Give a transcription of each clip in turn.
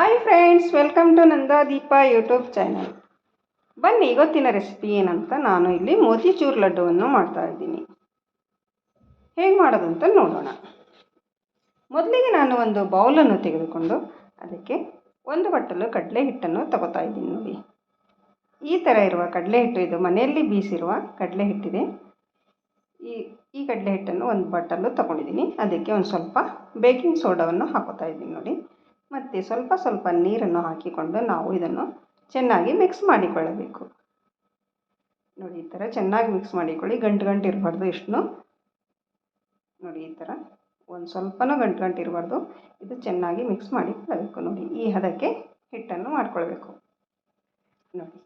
Hi friends welcome to Nandadeepa YouTube channel ಬನ್ನಿ, ಇವತ್ತಿನ recipe ಏನಂತ ನಾನು ಇಲ್ಲಿ ಮೋತಿಚೂರ್ ಲಡ್ಡುವನ್ನು ಮಾಡ್ತಾ ಇದ್ದೀನಿ. ಹೇಗೆ ಮಾಡೋದಂತ ನೋಡೋಣ. ಮೊದಲಿಗೆ ನಾನು ಒಂದು ಬೌಲನ್ನು ತೆಗೆದುಕೊಂಡು ಅದಕ್ಕೆ ಒಂದು ಬಟ್ಟಲು ಕಡಲೆ ಹಿಟ್ಟನ್ನು ತಗೋತಾ ಇದ್ದೀನಿ ನೋಡಿ. ಈ ಥರ ಇರುವ ಕಡಲೆ ಹಿಟ್ಟು ಇದು ಮನೆಯಲ್ಲಿ ಬೀಸಿರುವ ಕಡಲೆ ಹಿಟ್ಟಿದೆ ಈ ಈ ಕಡಲೆ ಹಿಟ್ಟನ್ನು ಒಂದು ಬಟ್ಟಲು ತಗೊಂಡಿದ್ದೀನಿ. ಅದಕ್ಕೆ ಒಂದು ಸ್ವಲ್ಪ ಬೇಕಿಂಗ್ ಸೋಡಾವನ್ನು ಹಾಕೋತಾ ಇದ್ದೀನಿ ನೋಡಿ. ಮತ್ತು ಸ್ವಲ್ಪ ಸ್ವಲ್ಪ ನೀರನ್ನು ಹಾಕಿಕೊಂಡು ನಾವು ಇದನ್ನು ಚೆನ್ನಾಗಿ ಮಿಕ್ಸ್ ಮಾಡಿಕೊಳ್ಳಬೇಕು. ನೋಡಿ, ಈ ಥರ ಚೆನ್ನಾಗಿ ಮಿಕ್ಸ್ ಮಾಡಿಕೊಳ್ಳಿ. ಗಂಟು ಗಂಟು ಇರಬಾರ್ದು ಇಷ್ಟು ನೋಡಿ, ಈ ಥರ ಒಂದು ಸ್ವಲ್ಪನೂ ಗಂಟು ಗಂಟು ಇರಬಾರ್ದು. ಇದು ಚೆನ್ನಾಗಿ ಮಿಕ್ಸ್ ಮಾಡಿಕೊಳ್ಳಬೇಕು. ನೋಡಿ, ಈ ಹದಕ್ಕೆ ಹಿಟ್ಟನ್ನು ಮಾಡ್ಕೊಳ್ಬೇಕು. ನೋಡಿ.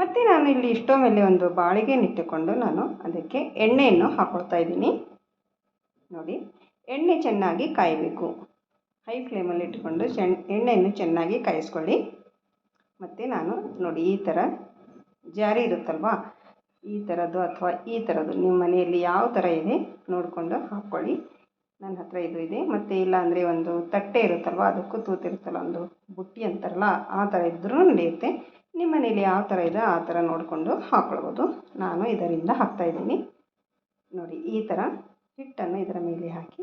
ಮತ್ತು ನಾನು ಇಲ್ಲಿ ಇಷ್ಟೋ ಮೇಲೆ ಒಂದು ಬಾಳಿಗೆ ನಿಟ್ಟುಕೊಂಡು ನಾನು ಅದಕ್ಕೆ ಎಣ್ಣೆಯನ್ನು ಹಾಕ್ಕೊಳ್ತಾ ಇದ್ದೀನಿ. ನೋಡಿ, ಎಣ್ಣೆ ಚೆನ್ನಾಗಿ ಕಾಯಬೇಕು. ಹೈ ಫ್ಲೇಮಲ್ಲಿ ಇಟ್ಕೊಂಡು ಚೆನ್ ಎಣ್ಣೆಯನ್ನು ಚೆನ್ನಾಗಿ ಕಾಯಿಸ್ಕೊಳ್ಳಿ. ಮತ್ತು ನಾನು ನೋಡಿ ಈ ಥರ ಜಾರಿ ಇರುತ್ತಲ್ವಾ? ಈ ಥರದ್ದು ಅಥವಾ ಈ ಥರದ್ದು ನಿಮ್ಮ ಮನೆಯಲ್ಲಿ ಯಾವ ಥರ ಇದೆ ನೋಡಿಕೊಂಡು ಹಾಕ್ಕೊಳ್ಳಿ. ನನ್ನ ಹತ್ರ ಇದು ಇದೆ. ಮತ್ತು ಇಲ್ಲ ಅಂದರೆ ಒಂದು ತಟ್ಟೆ ಇರುತ್ತಲ್ವ? ಅದಕ್ಕೂ ತೂತಿರುತ್ತಲ್ಲ, ಒಂದು ಬುಟ್ಟಿ ಅಂತಾರಲ್ಲ, ಆ ಥರ ಇದ್ದರೂ ನಡೆಯುತ್ತೆ. ನಿಮ್ಮ ಮನೇಲಿ ಯಾವ ಥರ ಇದೆ ಆ ಥರ ನೋಡಿಕೊಂಡು ಹಾಕ್ಕೊಳ್ಬೋದು. ನಾನು ಇದರಿಂದ ಹಾಕ್ತಾಯಿದ್ದೀನಿ ನೋಡಿ, ಈ ಥರ ಹಿಟ್ಟನ್ನು ಇದರ ಮೇಲೆ ಹಾಕಿ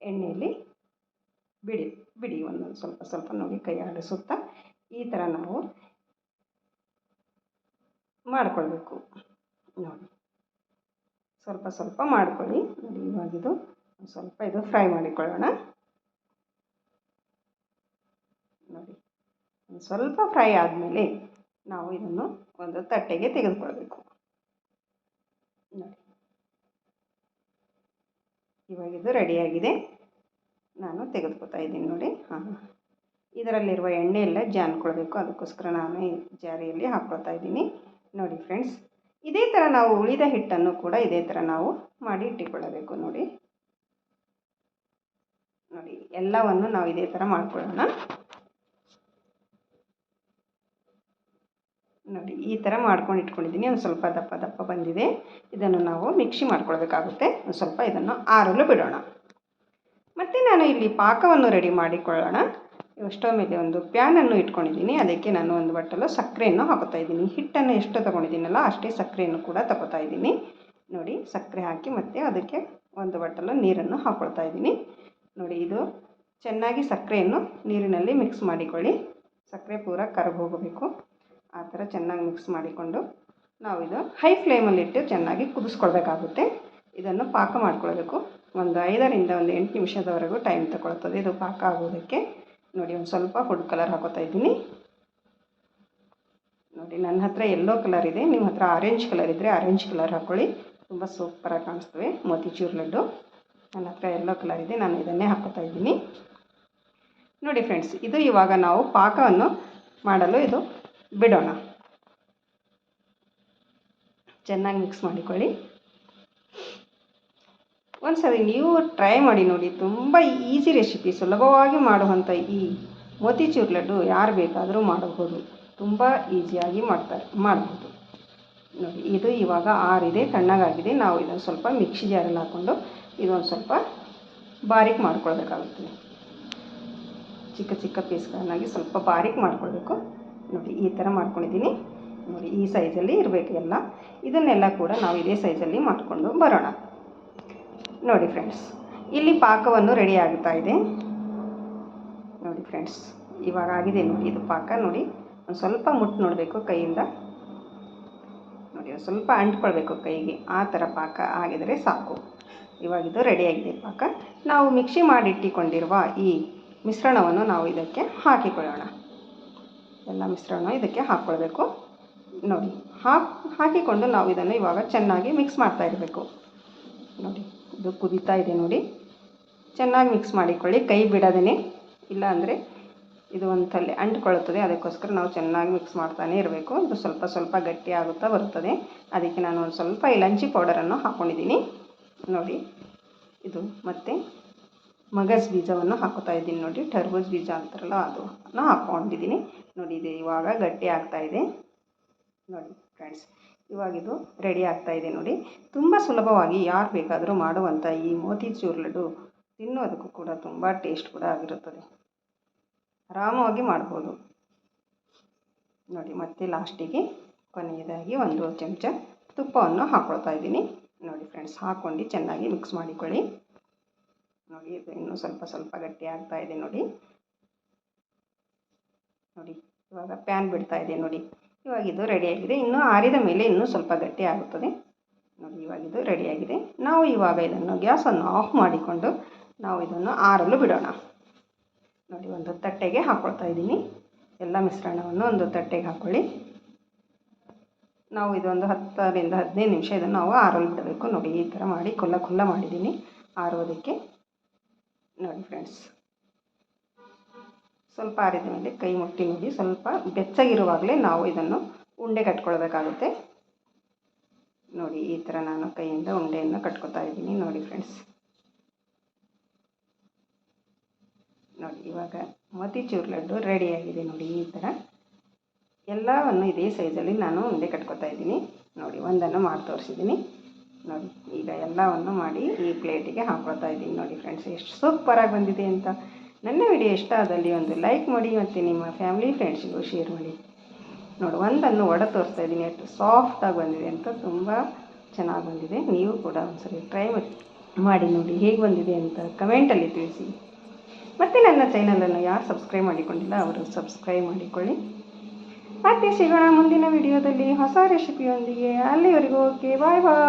ಎಣ್ಣೆಯಲ್ಲಿ ಬಿಡಿ ಬಿಡಿ ಒಂದೊಂದು ಸ್ವಲ್ಪ ಸ್ವಲ್ಪ ನೋಡಿ ಕೈ ಆಡಿಸುತ್ತಾ ಈ ಥರ ನಾವು ಮಾಡಿಕೊಳ್ಬೇಕು. ನೋಡಿ. ಸ್ವಲ್ಪ ಸ್ವಲ್ಪ ಮಾಡ್ಕೊಳ್ಳಿ. ನೋಡಿ ಇವಾಗಿದು ಸ್ವಲ್ಪ ಇದು ಫ್ರೈ ಮಾಡಿಕೊಳ್ಳೋಣ. ನೋಡಿ. ಸ್ವಲ್ಪ ಫ್ರೈ ಆದಮೇಲೆ ನಾವು ಇದನ್ನು ಒಂದು ತಟ್ಟೆಗೆ ತೆಗೆದುಕೊಳ್ಬೇಕು. ನೋಡಿ. ಇವಾಗಿದು ರೆಡಿಯಾಗಿದೆ ನಾನು ತೆಗೆದುಕೊತಾ ಇದ್ದೀನಿ ನೋಡಿ. ಹಾಂ ಇದರಲ್ಲಿರುವ ಎಣ್ಣೆ ಎಲ್ಲ ಜಾನ್ಕೊಳ್ಬೇಕು ಅದಕ್ಕೋಸ್ಕರ ನಾನು ಜಾರಿಯಲ್ಲಿ ಹಾಕ್ಕೊಳ್ತಾ ಇದ್ದೀನಿ. ನೋಡಿ ಫ್ರೆಂಡ್ಸ್, ಇದೇ ಥರ ನಾವು ಉಳಿದ ಹಿಟ್ಟನ್ನು ಕೂಡ ಇದೇ ಥರ ನಾವು ಮಾಡಿ ಇಟ್ಟುಕೊಳ್ಳಬೇಕು ನೋಡಿ. ನೋಡಿ, ಎಲ್ಲವನ್ನು ನಾವು ಇದೇ ಥರ ಮಾಡ್ಕೊಳ್ಳೋಣ. ನೋಡಿ, ಈ ಥರ ಮಾಡ್ಕೊಂಡು ಇಟ್ಕೊಂಡಿದ್ದೀನಿ. ಒಂದು ಸ್ವಲ್ಪ ದಪ್ಪ ದಪ್ಪ ಬಂದಿದೆ. ಇದನ್ನು ನಾವು ಮಿಕ್ಸಿ ಮಾಡ್ಕೊಳ್ಬೇಕಾಗುತ್ತೆ. ಒಂದು ಸ್ವಲ್ಪ ಇದನ್ನು ಆರಲು ಬಿಡೋಣ. ಮತ್ತು ನಾನು ಇಲ್ಲಿ ಪಾಕವನ್ನು ರೆಡಿ ಮಾಡಿಕೊಳ್ಳೋಣ. ಸ್ಟವ್ ಮೇಲೆ ಒಂದು ಪ್ಯಾನನ್ನು ಇಟ್ಕೊಂಡಿದ್ದೀನಿ. ಅದಕ್ಕೆ ನಾನು ಒಂದು ಬಟ್ಟಲು ಸಕ್ಕರೆಯನ್ನು ಹಾಕೋತಾ ಇದ್ದೀನಿ. ಹಿಟ್ಟನ್ನು ಎಷ್ಟು ತೊಗೊಂಡಿದ್ದೀನಲ್ಲ ಅಷ್ಟೇ ಸಕ್ಕರೆಯನ್ನು ಕೂಡ ತಗೋತಾ ಇದ್ದೀನಿ. ನೋಡಿ, ಸಕ್ಕರೆ ಹಾಕಿ ಮತ್ತು ಅದಕ್ಕೆ ಒಂದು ಬಟ್ಟಲು ನೀರನ್ನು ಹಾಕ್ಕೊಳ್ತಾ ಇದ್ದೀನಿ. ನೋಡಿ, ಇದು ಚೆನ್ನಾಗಿ ಸಕ್ಕರೆಯನ್ನು ನೀರಿನಲ್ಲಿ ಮಿಕ್ಸ್ ಮಾಡಿಕೊಳ್ಳಿ. ಸಕ್ಕರೆ ಪೂರ ಕರಗೋಗಬೇಕು ಆ ಥರ ಚೆನ್ನಾಗಿ ಮಿಕ್ಸ್ ಮಾಡಿಕೊಂಡು ನಾವು ಇದು ಹೈ ಫ್ಲೇಮಲ್ಲಿಟ್ಟು ಚೆನ್ನಾಗಿ ಕುದಿಸ್ಕೊಳ್ಬೇಕಾಗುತ್ತೆ. ಇದನ್ನು ಪಾಕ ಮಾಡ್ಕೊಳ್ಬೇಕು. ಒಂದು ಐದರಿಂದ ಒಂದು ಎಂಟು ನಿಮಿಷದವರೆಗೂ ಟೈಮ್ ತಗೊಳ್ತದೆ. ಇದು ಪಾಕ ಆಗೋದಕ್ಕೆ. ನೋಡಿ, ಒಂದು ಸ್ವಲ್ಪ ಫುಡ್ ಕಲರ್ ಹಾಕೋತಾ ಇದ್ದೀನಿ. ನೋಡಿ, ನನ್ನ ಹತ್ರ ಎಲ್ಲೋ ಕಲರ್ ಇದೆ. ನಿಮ್ಮ ಹತ್ರ ಆರೆಂಜ್ ಕಲರ್ ಇದ್ದರೆ ಆರೆಂಜ್ ಕಲರ್ ಹಾಕ್ಕೊಳ್ಳಿ ತುಂಬ ಸೂಪರಾಗಿ ಕಾಣಿಸ್ತವೆ ಮೋತಿಚೂರ್ ಲಡ್ಡು. ನನ್ನ ಹತ್ರ ಎಲ್ಲೋ ಕಲರ್ ಇದೆ. ನಾನು ಇದನ್ನೇ ಹಾಕೋತಾ ಇದ್ದೀನಿ. ನೋಡಿ ಫ್ರೆಂಡ್ಸ್ ಇದು ಇವಾಗ ನಾವು ಪಾಕವನ್ನು ಮಾಡಲು ಇದು ಬಿಡೋಣ. ಚೆನ್ನಾಗಿ ಮಿಕ್ಸ್ ಮಾಡಿಕೊಳ್ಳಿ. ಒಂದು ಸರಿ ನೀವು ಟ್ರೈ ಮಾಡಿ ನೋಡಿ. ತುಂಬ ಈಸಿ ರೆಸಿಪಿ ಸುಲಭವಾಗಿ ಮಾಡುವಂಥ ಈ ಮೋತಿಚೂರ್ ಲಡ್ಡು ಯಾರು ಬೇಕಾದರೂ ಮಾಡಬಹುದು. ತುಂಬ ಈಸಿಯಾಗಿ ಮಾಡ್ತಾರೆ ಮಾಡಬಹುದು ನೋಡಿ, ಇದು ಇವಾಗ ಆರಿದೆ, ತಣ್ಣಗಾಗಿದೆ. ನಾವು ಇದನ್ನು ಸ್ವಲ್ಪ ಮಿಕ್ಸಿ ಜಾರಲ್ಲಿ ಹಾಕ್ಕೊಂಡು ಇದೊಂದು ಸ್ವಲ್ಪ ಬಾರೀಕ್ ಮಾಡ್ಕೊಳ್ಬೇಕಾಗುತ್ತೆ. ಚಿಕ್ಕ ಚಿಕ್ಕ ಪೀಸ್ಗಳನ್ನಾಗಿ ಸ್ವಲ್ಪ ಬಾರೀಕ್ ಮಾಡ್ಕೊಳ್ಬೇಕು. ನೋಡಿ, ಈ ಥರ ಮಾಡ್ಕೊಂಡಿದ್ದೀನಿ. ನೋಡಿ, ಈ ಸೈಜಲ್ಲಿ ಇರಬೇಕು ಎಲ್ಲ. ಇದನ್ನೆಲ್ಲ ಕೂಡ ನಾವು ಇದೇ ಸೈಜಲ್ಲಿ ಮಾಡಿಕೊಂಡು ಬರೋಣ. ನೋಡಿ ಫ್ರೆಂಡ್ಸ್ ಇಲ್ಲಿ ಪಾಕವನ್ನು ರೆಡಿ ಆಗ್ತಾ ಇದೆ. ನೋಡಿ ಫ್ರೆಂಡ್ಸ್ ಇವಾಗ ಆಗಿದೆ ನೋಡಿ ಇದು ಪಾಕ. ನೋಡಿ, ಒಂದು ಸ್ವಲ್ಪ ಮುಟ್ಟು ನೋಡಬೇಕು ಕೈಯಿಂದ. ನೋಡಿ ಸ್ವಲ್ಪ ಅಂಟ್ಕೊಳ್ಬೇಕು ಕೈಗೆ. ಆ ಥರ ಪಾಕ ಆಗಿದರೆ ಸಾಕು. ಇವಾಗಿದು ರೆಡಿಯಾಗಿದೆ ಪಾಕ. ನಾವು ಮಿಕ್ಸಿ ಮಾಡಿಟ್ಟಿಕೊಂಡಿರುವ ಈ ಮಿಶ್ರಣವನ್ನು ನಾವು ಇದಕ್ಕೆ ಹಾಕಿಕೊಳ್ಳೋಣ. ಎಲ್ಲ ಮಿಶ್ರಣ ಇದಕ್ಕೆ ಹಾಕ್ಕೊಳ್ಬೇಕು. ನೋಡಿ, ಹಾಕಿ, ಹಾಕಿಕೊಂಡು ನಾವು ಇದನ್ನು ಇವಾಗ ಚೆನ್ನಾಗಿ ಮಿಕ್ಸ್ ಮಾಡ್ತಾ ಇರಬೇಕು. ನೋಡಿ. ಇದು ಕುದೀತಾ ಇದೆ ನೋಡಿ. ಚೆನ್ನಾಗಿ ಮಿಕ್ಸ್ ಮಾಡಿಕೊಳ್ಳಿ. ಕೈ ಬಿಡದೇ ಇಲ್ಲ ಅಂದರೆ ಇದು ತಲೆ ಅಂಟ್ಕೊಳ್ಳುತ್ತದೆ. ಅದಕ್ಕೋಸ್ಕರ ನಾವು ಚೆನ್ನಾಗಿ ಮಿಕ್ಸ್ ಮಾಡ್ತಾನೆ ಇರಬೇಕು. ಇದು ಸ್ವಲ್ಪ ಸ್ವಲ್ಪ ಗಟ್ಟಿ ಆಗುತ್ತಾ ಬರುತ್ತದೆ. ಅದಕ್ಕೆ ನಾನು ಒಂದು ಸ್ವಲ್ಪ ಇಲಂಚಿ ಪೌಡರನ್ನು ಹಾಕ್ಕೊಂಡಿದ್ದೀನಿ ನೋಡಿ. ಇದು ಮತ್ತು ಮಗಸ್ ಬೀಜವನ್ನು ಹಾಕೋತಾ ಇದ್ದೀನಿ ನೋಡಿ. ಟರ್ಬೂಜ್ ಬೀಜ ಅಂತಾರಲ್ಲ, ಅದನ್ನು ಹಾಕ್ಕೊಂಡಿದ್ದೀನಿ ನೋಡಿ, ಇದು ಇವಾಗ ಗಟ್ಟಿ ಆಗ್ತಾ ಇದೆ. ನೋಡಿ ಫ್ರೆಂಡ್ಸ್ ಇವಾಗಿದು ರೆಡಿ ಆಗ್ತಾ ಇದೆ ನೋಡಿ. ತುಂಬ ಸುಲಭವಾಗಿ ಯಾರು ಬೇಕಾದರೂ ಮಾಡುವಂಥ ಈ ಮೋತಿಚೂರ್ ಲಡ್ಡು ತಿನ್ನೋದಕ್ಕೂ ಕೂಡ ತುಂಬ ಟೇಸ್ಟ್ ಕೂಡ ಆಗಿರುತ್ತದೆ. ಆರಾಮವಾಗಿ ಮಾಡ್ಬೋದು. ನೋಡಿ, ಮತ್ತೆ ಲಾಸ್ಟಿಗೆ ಕೊನೆಯದಾಗಿ ಒಂದು ಚಮಚ ತುಪ್ಪವನ್ನು ಹಾಕ್ಕೊಳ್ತಾ ಇದ್ದೀನಿ. ನೋಡಿ ಫ್ರೆಂಡ್ಸ್ ಹಾಕ್ಕೊಂಡು ಚೆನ್ನಾಗಿ ಮಿಕ್ಸ್ ಮಾಡಿಕೊಳ್ಳಿ. ನೋಡಿ, ಇದು ಇನ್ನೂ ಸ್ವಲ್ಪ ಸ್ವಲ್ಪ ಗಟ್ಟಿ ಆಗ್ತಾ ಇದೆ ನೋಡಿ. ನೋಡಿ, ಇವಾಗ ಪ್ಯಾನ್ ಬಿಡ್ತಾ ಇದೆ ನೋಡಿ. ಇವಾಗ ಇದು ರೆಡಿಯಾಗಿದೆ ಇನ್ನು ಆರಿದ ಮೇಲೆ ಇನ್ನೂ ಸ್ವಲ್ಪ ಗಟ್ಟಿ ಆಗುತ್ತದೆ. ನೋಡಿ, ಇವಾಗ ಇದು ರೆಡಿಯಾಗಿದೆ ನಾವು ಇವಾಗ ಇದನ್ನು ಗ್ಯಾಸನ್ನು ಆಫ್ ಮಾಡಿಕೊಂಡು ನಾವು ಇದನ್ನು ಆರಲು ಬಿಡೋಣ. ನೋಡಿ, ಒಂದು ತಟ್ಟೆಗೆ ಹಾಕ್ಕೊಳ್ತಾ ಇದ್ದೀನಿ. ಎಲ್ಲ ಮಿಶ್ರಣವನ್ನು ಒಂದು ತಟ್ಟೆಗೆ ಹಾಕ್ಕೊಳ್ಳಿ ನಾವು ಇದೊಂದು ಹತ್ತರಿಂದ ಹದಿನೈದು ನಿಮಿಷ ಇದನ್ನು ನಾವು ಆರಲು ಬಿಡಬೇಕು. ನೋಡಿ, ಈ ಥರ ಮಾಡಿ, ಕುಲ್ಲ ಕುಲ್ಲ ಮಾಡಿದ್ದೀನಿ ಆರೋದಕ್ಕೆ ನೋಡಿ ಫ್ರೆಂಡ್ಸ್ ಸ್ವಲ್ಪ ಆರಿದ ಮೇಲೆ ಕೈ ಮುಟ್ಟಿ ನೋಡಿ ಸ್ವಲ್ಪ ಬೆಚ್ಚಗಿರುವಾಗಲೇ ನಾವು ಇದನ್ನು ಉಂಡೆ ಕಟ್ಕೊಳ್ಬೇಕಾಗುತ್ತೆ. ನೋಡಿ, ಈ ಥರ ನಾನು ಕೈಯಿಂದ ಉಂಡೆಯನ್ನು ಕಟ್ಕೊತಾ ಇದ್ದೀನಿ. ನೋಡಿ ಫ್ರೆಂಡ್ಸ್. ನೋಡಿ, ಇವಾಗ ಮತಿಚೂರು ಲಡ್ಡು ರೆಡಿಯಾಗಿದೆ ನೋಡಿ, ಈ ಥರ. ಎಲ್ಲವನ್ನು ಇದೇ ಸೈಜಲ್ಲಿ ನಾನು ಉಂಡೆ ಕಟ್ಕೊತಾ ಇದ್ದೀನಿ. ನೋಡಿ, ಒಂದನ್ನು ಮಾಡಿ ತೋರಿಸಿದ್ದೀನಿ. ನೋಡಿ, ಈಗ ಎಲ್ಲವನ್ನು ಮಾಡಿ ಈ ಪ್ಲೇಟಿಗೆ ಹಾಕ್ಕೊಳ್ತಾ ಇದ್ದೀನಿ. ನೋಡಿ ಫ್ರೆಂಡ್ಸ್, ಎಷ್ಟು ಸೂಪರಾಗಿ ಬಂದಿದೆ ಅಂತ. ನನ್ನ ವಿಡಿಯೋ ಇಷ್ಟ ಆದಲ್ಲಿ ಒಂದು ಲೈಕ್ ಮಾಡಿ ಮತ್ತು ನಿಮ್ಮ ಫ್ಯಾಮಿಲಿ ಫ್ರೆಂಡ್ಸಿಗೂ ಶೇರ್ ಮಾಡಿ. ನೋಡಿ, ಒಂದನ್ನು ಒಡ ತೋರಿಸ್ತಾ ಇದ್ದೀನಿ. ಎಷ್ಟು ಸಾಫ್ಟಾಗಿ ಬಂದಿದೆ ಅಂತ ತುಂಬ ಚೆನ್ನಾಗಿ ಬಂದಿದೆ. ನೀವು ಕೂಡ ಒಂದ್ಸರಿ ಟ್ರೈ ಮಾಡಿ ನೋಡಿ ಹೇಗೆ ಬಂದಿದೆ ಅಂತ ಕಮೆಂಟಲ್ಲಿ ತಿಳಿಸಿ. ಮತ್ತು ನನ್ನ ಚಾನಲನ್ನು ಯಾರು ಸಬ್ಸ್ಕ್ರೈಬ್ ಮಾಡಿಕೊಂಡಿಲ್ಲ ಅವರು ಸಬ್ಸ್ಕ್ರೈಬ್ ಮಾಡಿಕೊಳ್ಳಿ. ಮತ್ತೆ ಸಿಗೋಣ ಮುಂದಿನ ವಿಡಿಯೋದಲ್ಲಿ ಹೊಸ ರೆಸಿಪಿಯೊಂದಿಗೆ ಅಲ್ಲಿವರೆಗೂ ಓಕೆ ಬಾಯ್ ಬಾಯ್